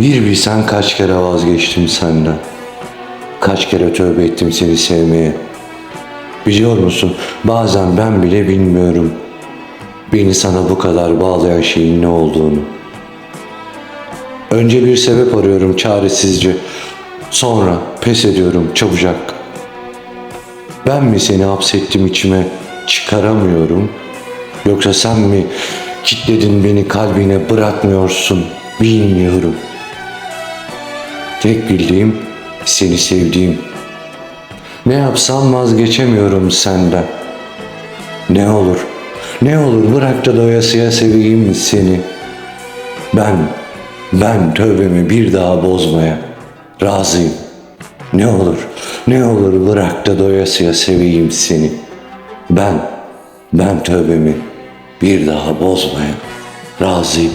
Bir bilsen kaç kere vazgeçtim senden. Kaç kere tövbe ettim seni sevmeye. Biliyor musun bazen ben bile bilmiyorum. Beni sana bu kadar bağlayan şeyin ne olduğunu. Önce bir sebep arıyorum çaresizce. Sonra pes ediyorum çabucak. Ben mi seni hapsettim içime çıkaramıyorum? Yoksa sen mi kitledin beni kalbine bırakmıyorsun bilmiyorum. Tek bildiğim seni sevdiğim. Ne yapsam vazgeçemiyorum senden. Ne olur, ne olur bırak da doyasıya seveyim seni. Ben, ben tövbemi bir daha bozmaya razıyım. Ne olur, ne olur bırak da doyasıya seveyim seni. Ben, ben tövbemi bir daha bozmaya razıyım.